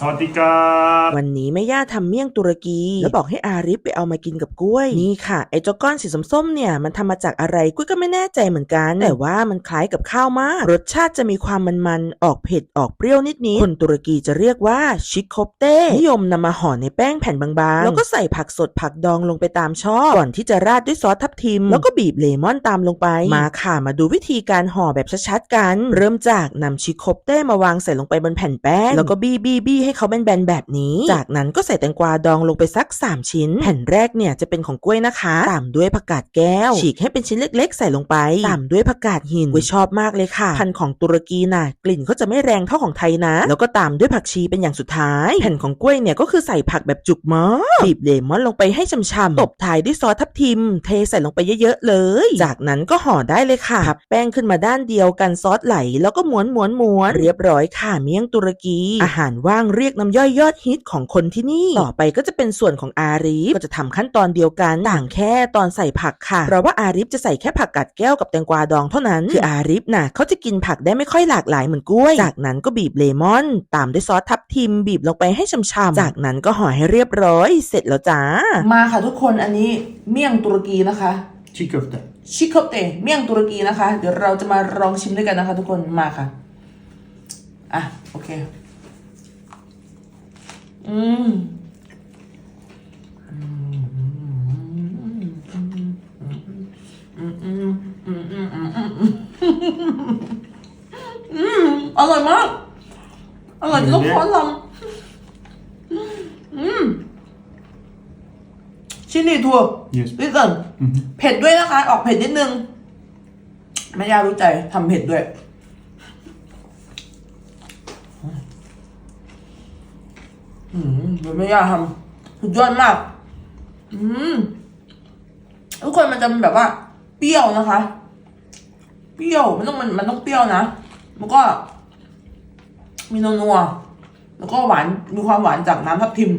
สวัสดีครับวันนี้แม่ย่าทำเมี่ยงตุรกี แล้วบอกให้อาริฟไปเอามากินกับกล้วย นี่ค่ะไอ้เจ้าก้อนสีส้มๆเนี่ยมันทำมาจากอะไรกล้วยก็ไม่แน่ใจเหมือนกัน แต่ว่ามันคล้ายกับข้าวมาก รสชาติจะมีความมันๆออกเผ็ดออกเปรี้ยวนิดๆคนตุรกีจะเรียกว่าชิคโคปเต้นิยมนำมาห่อในแป้งแผ่นบางๆ แล้วก็ใส่ผักสดผักดองลงไปตามชอบก่อนที่จะราดด้วยซอสทับทิม แล้วก็บีบเลมอนตามลงไปมาค่ะมาดูวิธีการห่อแบบชัดๆกัน เริ่มจากนำชิคโคปเต้มาวางใส่ลงไปบนแผ่นแป้งแล้วก็บี้บี้บี้ใให้เขาแบนๆแบบนี้ จากนั้นก็ใส่แตงกวาดองลงไปสัก 3 ชิ้น แผ่นแรกเนี่ยจะเป็นของกล้วยนะคะ ตามด้วยผักกาดแก้ว ฉีกให้เป็นชิ้นเล็ก ๆ ใส่ลงไป ตามด้วยผักกาดหินกล้ยชอบมากเลยค่ะ พันของตุรกีน่ะ กลิ่นก็จะไม่แรงเท่าของไทยนะ แล้วก็ตามด้วยผักชีเป็นอย่างสุดท้าย แผ่นของกล้วยเนี่ยก็คือใส่ผักแบบจุกมากบีบเลมอนลงไปให้ช่ำๆตบท้ายด้วยซอสทับทิม เทใส่ลงไปเยอะๆเลย จากนั้นก็ห่อได้เลยค่ะพับแป้งขึ้นมาด้านเดียวกันซอสไหล แล้วก็ม้วนม้วนม้วนเรียบร้อยค่ะเมี่ยงตุรกี อาหารว่างเรียกน้ำย่อยยอดฮิตของคนที่นี่ ต่อไปก็จะเป็นส่วนของอาริฟก็จะทำขั้นตอนเดียวกันต่างแค่ตอนใส่ผักค่ะเพราะว่าอาริฟจะใส่แค่ผักกาดแก้วกับแตงกวาดองเท่านั้นคืออาริฟน่ะเขาจะกินผักได้ไม่ค่อยหลากหลายเหมือนกล้วย จากนั้นก็บีบเลมอน ตามด้วยซอสทับทิมบีบลงไปให้ช่ำๆจากนั้นก็ห่อให้เรียบร้อย เสร็จแล้วจ้า มาค่ะทุกคนอันนี้เมี่ยงตุรกีนะคะ ชิคกี้พายชิคโคเตเมี่ยงตุรกีนะคะ เดี๋ยวเราจะมาลองชิมด้วยกันนะคะ ทุกคนมาค่ะอะโอเค อืมอืมอร่อยมาก อร่อยจนต้องฟ้อนลำอืมชินีทัว yes ลิสเซนเผ็ดด้วยนะคะ ออกเผ็ดนิดนึงแม่ยารู้ใจทำเผ็ดด้วย อืมเดี๋ยวแม่ยากทำสุดยอดมาก อืมทุกคนมันจะเป็นแบบว่า เปรี้ยวนะคะ เปรี้ยวมันต้องมันมันต้องเปรี้ยวนะมันก็ มีนัวๆแล้วก็หวานมีความหวานจากน้ำทับทิม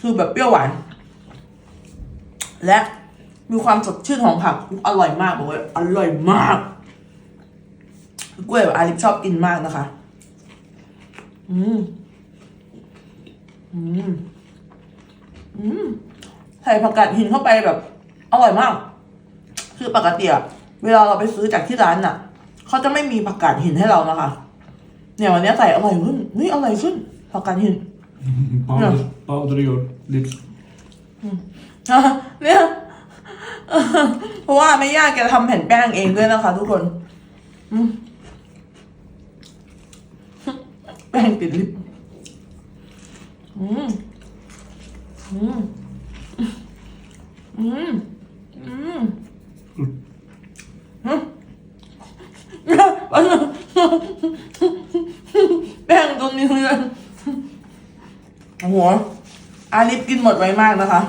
คือแบบเปรี้ยวหวาน และมีความสดชื่นของผักอร่อยมากบอกเลยอร่อยมากกล้วยแบบอาลิฟชอบกินมากนะคะ อืม อืม อืม ใส่ผักกาดหินเข้าไปแบบ อร่อยมาก คือปกติอะเวลาเราไปซื้อจากที่ร้านน่ะ เขาจะไม่มีผักกาดหินให้เรานะคะ เนี่ยวันนี้ใส่อร่อยขึ้นนี่อร่อยขึ้นผักกาดหิน powder powder your lips อะเนี่ย เพราะว่าไม่ยากแกทำแผ่นแป้งเองด้วยนะคะ ทุกคนอืมแป้งติดลิป อืม อืม อืม อืมอืมแป้งตัวนี้เลยโอ้โหอาลิฟกินหมดไวมากนะคะ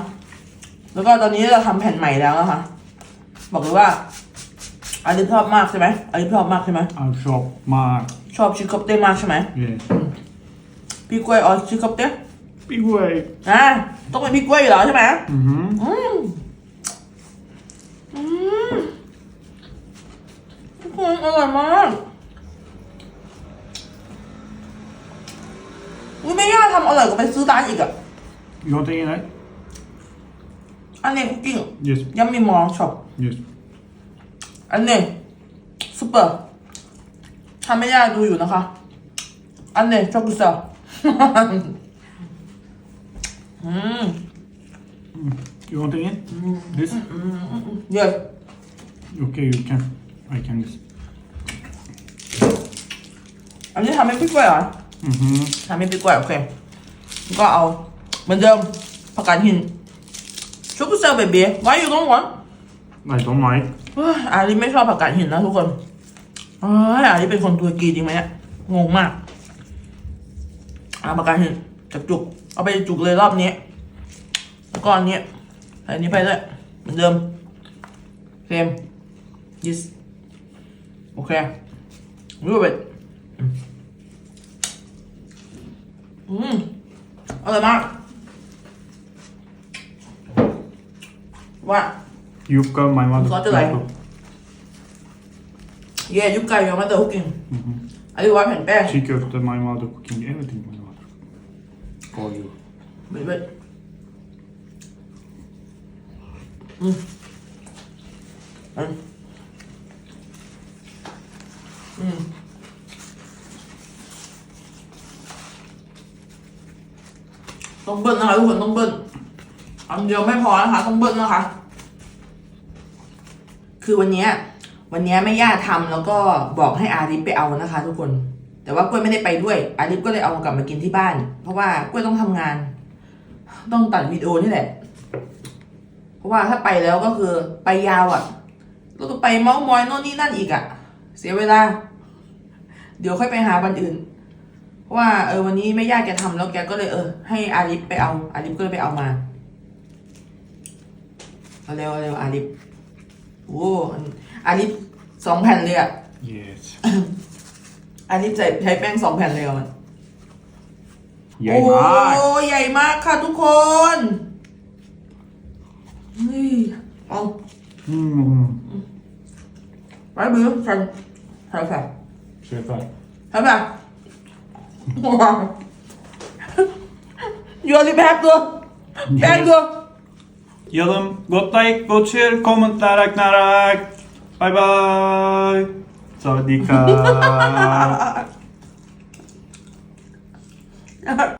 แล้วก็ตอนนี้เราทำแผ่นใหม่แล้วนะคะ บอกเลยว่าอาลิฟชอบมากใช่ไหมอาลิฟชอบมากใช่ไหม I'm shocked มากชอบชิคกบเต้มากใช่ไหม yes พี่กล้วยอ๋อชิคกบเต้ big way อะต้องเป็นพี่กล้วยอยู่แล้วใช่ไหมอือหืออืมอืมทุกคนอร่อยมากอุ้ยไม่ยากทำอร่อยกว่าไปซื้อร้านอีกอะ you want any night อันนี้คุกกิ้ง yes ยัมมี่มอลช็อป yes อันนี้ซุปเปอร์ทำไม่ยากดูอยู่นะคะ อันนี้ช็อกโกแลต อืม you want any this yes okay you can I can this อันนี้ทำให้พี่กล้วยเหรออือหือทำให้พี่กล้วยโอเคแล้วก็เอาเหมือนเดิมผักกาดหินช็อกโกแลตเบบี้ why you don't want I don't like เฮ้ยอาลีไม่ชอบผักกาดหินนะทุกคนเอ้ยอาลีเป็นคนตุรกีจริงไหมเนี่ยงงมากเอาผักกาดหิน จากจุกเอาไปจุกเลยรอบนี้แล้วก็อันนี้ใส่อันนี้ไปด้วยเหมือนเดิมเซม yes โอเครูปเบ็ดอืมอร่อยมากว่า you've got my mother Có từ này. Yeah, you guys, your mother cooking. อันนี้ว่าแผ่นแป้ง Chii köfte, my mother cooking, everything my mother. For you. เว้ยเว้ยอืมอืมอืม ต้องเบิ้ลนะคะทุกคนต้องเบิ้ลอันเดียวไม่พอนะคะ ต้องเบิ้ลนะคะ คือวันนี้วันนี้ยแม่ย่าทำแล้วก็บอกให้อาริฟไปเอานะคะ ทุกคน แต่ว่ากล้วยไม่ได้ไปด้วยอาริฟก็เลยเอากลับมากินที่บ้าน เพราะว่ากล้วยต้องทำงาน ต้องตัดวิดีโอนี่แหละ เพราะว่าถ้าไปแล้วก็คือไปยาวอะ่ะแล้วก็ไปเมาส์มอยโน่นนี่นั่นอีกอะ่ะ เสียเวลา เดี๋ยวค่อยไปหาวันอื่นเพราะว่าเออวันนี้แม่ย่าแกทำแล้วแกก็เลยเออให้อาลิฟไปเอาอาลิฟก็เลยไปเอามาเอาเร็วเอาเร็วอาลิฟโอ้อันอาลิฟสองแผ่นเลยอะ่ะ Yes. อาลิฟใส่ใช้แป้งสองแผ่นเลยอะ Yay, โอ้ nice. ใหญ่มากค่ะทุกคนนี่เอา Mm. ไว้บื้อใส่ใส่ใส่ Süper. ใช่ป่ะว้าวโยนรีแพคตัวแป้งตัว Yalım, gott like, gott share, kommentarer, knarak. Bye bye. วัสดีครับ